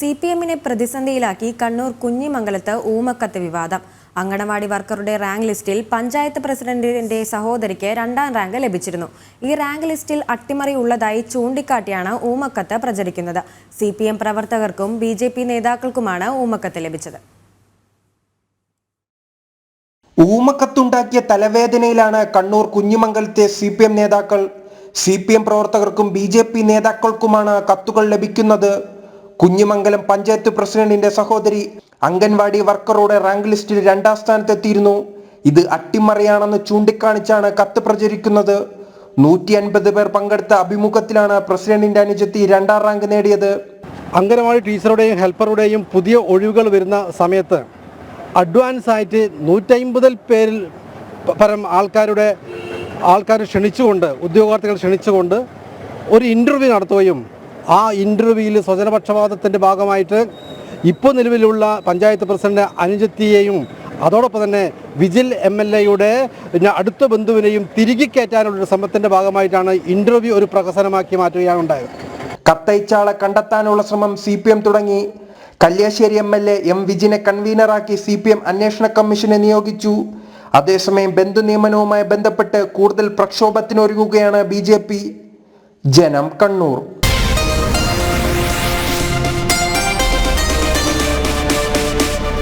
C P എമ്മിനെ പ്രതിസന്ധിയിലാക്കി കണ്ണൂർ കുഞ്ഞിമംഗലത്ത് ഊമക്കത്ത് വിവാദം. Anganwadi വർക്കറുടെ rank ലിസ്റ്റിൽ പഞ്ചായത്ത് പ്രസിഡന്റിന്റെ സഹോദരിക്ക് രണ്ടാം റാങ്ക് ലഭിച്ചിരുന്നു. ഈ റാങ്ക് ലിസ്റ്റിൽ അട്ടിമറി ഉള്ളതായി ചൂണ്ടിക്കാട്ടിയാണ് ഊമക്കത്ത് പ്രചരിക്കുന്നത്. സി പി എം പ്രവർത്തകർക്കും ബി ജെ പി നേതാക്കൾക്കുമാണ് ഊമക്കത്ത് ലഭിച്ചത്. ഊമക്കത്തുണ്ടാക്കിയ തലവേദനയിലാണ് കണ്ണൂർ കുഞ്ഞിമംഗലത്തെ സി പി എം നേതാക്കൾ. സി പി എം പ്രവർത്തകർക്കും ബി ജെ പി നേതാക്കൾക്കുമാണ് കത്തുകൾ ലഭിക്കുന്നത്. കുഞ്ഞിമംഗലം പഞ്ചായത്ത് പ്രസിഡന്റിന്റെ സഹോദരി അംഗൻവാടി വർക്കറുടെ റാങ്ക് ലിസ്റ്റിൽ രണ്ടാം സ്ഥാനത്തെത്തിയിരുന്നു. ഇത് അട്ടിമറിയാണെന്ന് ചൂണ്ടിക്കാണിച്ചാണ് കത്ത് പ്രചരിക്കുന്നത്. നൂറ്റി അൻപത് പേർ പങ്കെടുത്ത അഭിമുഖത്തിലാണ് പ്രസിഡന്റിന്റെ അനുജത്തി രണ്ടാം റാങ്ക് നേടിയത്. അംഗനവാടി ടീച്ചറുടെയും ഹെൽപ്പറുടെയും പുതിയ ഒഴിവുകൾ വരുന്ന സമയത്ത് അഡ്വാൻസ് ആയിട്ട് നൂറ്റമ്പതിൽ പേരിൽ പരം ആൾക്കാരുടെ ആൾക്കാർ ക്ഷണിച്ചുകൊണ്ട് ഉദ്യോഗാർത്ഥികൾ ക്ഷണിച്ചുകൊണ്ട് ഒരു ഇന്റർവ്യൂ നടത്തുകയും ആ ഇന്റർവ്യൂവിൽ സ്വജനപക്ഷപാതത്തിന്റെ ഭാഗമായിട്ട് ഇപ്പോൾ നിലവിലുള്ള പഞ്ചായത്ത് പ്രസിഡന്റ് അനുജത്തിയെയും അതോടൊപ്പം തന്നെ വിജിൽ എം എൽ എയുടെ അടുത്ത ബന്ധുവിനെയും തിരികെ കയറ്റാനുള്ള ശ്രമത്തിന്റെ ഭാഗമായിട്ടാണ് ഇന്റർവ്യൂ ഒരു പ്രഹസനമാക്കി മാറ്റുകയാണ് ഉണ്ടായത്. കത്തയച്ചാളെ കണ്ടെത്താനുള്ള ശ്രമം സി പി എം തുടങ്ങി. Kalliasseri M L A M വിജിനെ കൺവീനറാക്കി സി പി എം അന്വേഷണ കമ്മീഷനെ നിയോഗിച്ചു. അതേസമയം ബന്ധു നിയമനവുമായി ബന്ധപ്പെട്ട് കൂടുതൽ പ്രക്ഷോഭത്തിനൊരുങ്ങുകയാണ് ബി ജനം കണ്ണൂർ.